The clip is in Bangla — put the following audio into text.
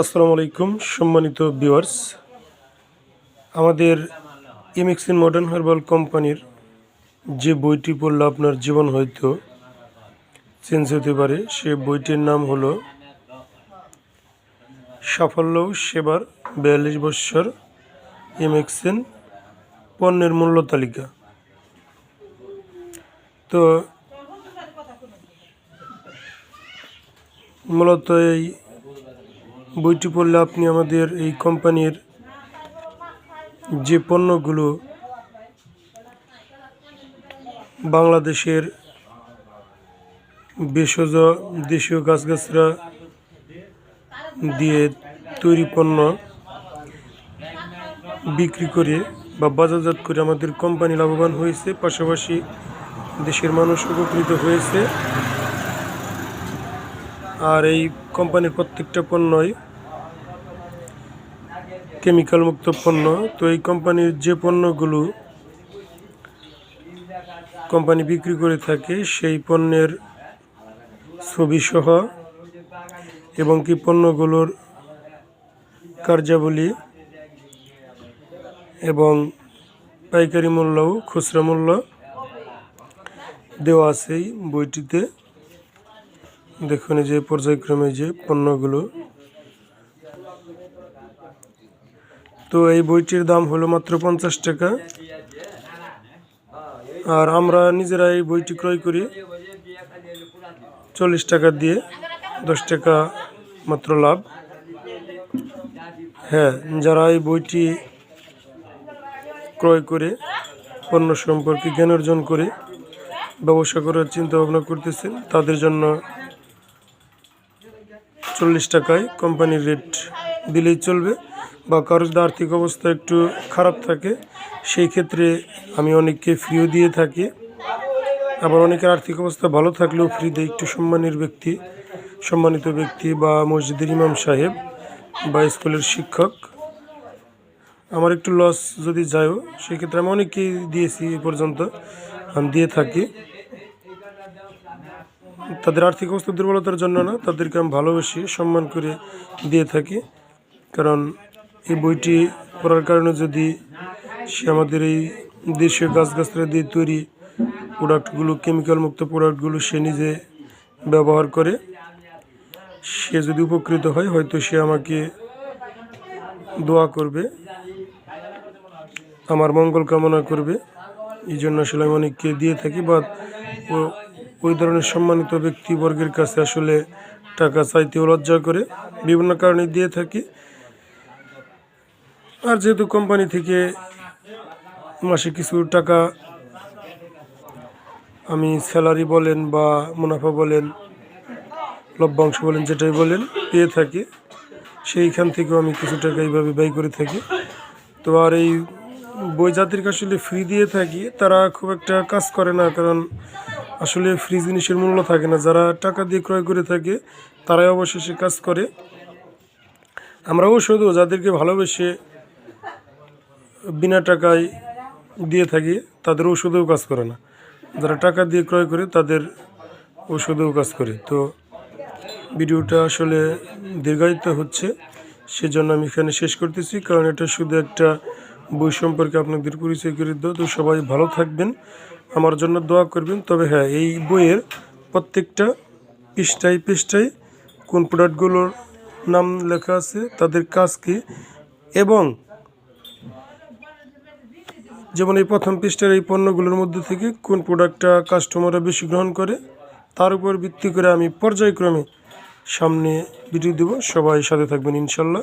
আসসালামু আলাইকুম, সম্মানিত ভিউয়ার্স আমাদের ইমিক্সিন মডার্ন হার্বাল কোম্পানির যে বইটি পড়লে আপনার জীবন হয়তো চেঞ্জ হতে পারে, সে বইটির নাম হলো সাফল্য সেবার বিয়াল্লিশ বৎসর ইমিক্সিন পণ্যের মূল্য তালিকা। তো, মূলত এই বইটি পড়লে আপনি আমাদের এই কোম্পানির যে পণ্যগুলো বাংলাদেশের ভেষজ, দেশীয় গাছগাছরা দিয়ে তৈরি পণ্য বিক্রি করে বা বাজারজাত করে আমাদের কোম্পানি লাভবান হয়েছে, পাশাপাশি দেশের মানুষ উপকৃত হয়েছে। আর এই কোম্পানির প্রত্যেকটা পণ্যই কেমিক্যাল মুক্ত পণ্য। তো এই কোম্পানির যে পণ্যগুলো কোম্পানি বিক্রি করে থাকে, সেই পণ্যের ছবি সহ এবং কি পণ্যগুলোর কার্যাবলী এবং পাইকারি মূল্য খুচরা মূল্য দেওয়া আছে এই বইটিতে। দেখুন যে পর্যায়ক্রমে যে পণ্যগুলো তো এই বইটির দাম হলো মাত্র পঞ্চাশ টাকা। আর আমরা নিজেরা এই বইটি ক্রয় করি চল্লিশ টাকা দিয়ে, দশ টাকা মাত্র লাভ। হ্যাঁ যারা এই বইটি ক্রয় করে, পণ্য সম্পর্কে জ্ঞান অর্জন করে, ব্যবসা করার চিন্তা ভাবনা করতেছেন, তাদের জন্য চল্লিশ টাকায় কোম্পানির রেট দিলেই চলবে। বা কারোর যদি আর্থিক অবস্থা একটু খারাপ থাকে, সেই ক্ষেত্রে আমি অনেককে ফ্রিও দিয়ে থাকি। আবার অনেকের আর্থিক অবস্থা ভালো থাকলেও ফ্রি দেয় একটু সম্মানের ব্যক্তি, সম্মানিত ব্যক্তি বা মসজিদের ইমাম সাহেব বা স্কুলের শিক্ষক। আমার একটু লস যদি যায়ও সেক্ষেত্রে আমি অনেককেই দিয়েছি এ পর্যন্ত, আমি দিয়ে থাকি। তাদের আর্থিক অবস্থা দুর্বলতার জন্য না, তাদেরকে আমি ভালোবেসে সম্মান করে দিয়ে থাকি। কারণ এই বইটি পড়ার কারণে যদি সে আমাদের এই দেশীয় গাছগাছরা দিয়ে তৈরি প্রোডাক্টগুলো কেমিক্যাল মুক্ত প্রোডাক্টগুলো সে নিজে ব্যবহার করে, সে যদি উপকৃত হয়, হয়তো সে আমাকে দোয়া করবে, আমার মঙ্গল কামনা করবে। এই জন্য আসলে আমি অনেককে দিয়ে থাকি বা ওই ধরনের সম্মানিত ব্যক্তিবর্গের কাছে আসলে টাকা চাইতেও লজ্জা করে। বিভিন্ন কারণে দিয়ে থাকি। আর যেহেতু কোম্পানি থেকে মাসে কিছু টাকা আমি স্যালারি বলেন বা মুনাফা বলেন, লভ্যাংশ বলেন, যেটাই বলেন, পেয়ে থাকি। সেইখান থেকেও আমি কিছু টাকা এইভাবে ব্যয় করে থাকি। তো আর এই বই যাদেরকে আসলে ফ্রি দিয়ে থাকি, তারা খুব একটা কাজ করে না, কারণ আসলে ফ্রি জিনিসের মূল্য থাকে না। যারা টাকা দিয়ে ক্রয় করে থাকে, তারাই অবশেষে কাজ করে। আমরাও শুধু যাদেরকে ভালোবেসে বিনা টাকায় দিয়ে থাকি, তাদের ওষুধেও কাজ করে না। যারা টাকা দিয়ে ক্রয় করে, তাদের ওষুধেও কাজ করে। তো ভিডিওটা আসলে দীর্ঘায়িত হচ্ছে, সেজন্য আমি এখানে শেষ করতেছি, কারণ এটা শুধু একটা বই সম্পর্কে আপনাদের পরিচয় করে দেওয়া। তো সবাই ভালো থাকবেন, আমার জন্য দোয়া করবেন। তবে হ্যাঁ এই বইয়ের প্রত্যেকটা পৃষ্ঠায় পৃষ্ঠায় কোন প্রোডাক্টগুলোর নাম লেখা আছে, তাদের কাজ কী, এবং যেমন এই প্রথম পৃষ্ঠার এই পণ্যগুলোর মধ্যে থেকে কোন প্রোডাক্টটা কাস্টমাররা বেশি গ্রহণ করে, তার উপর ভিত্তি করে আমি পর্যায়ক্রমে সামনে ভিডিও দেবো। সবাই সাথে থাকবেন ইনশাল্লাহ।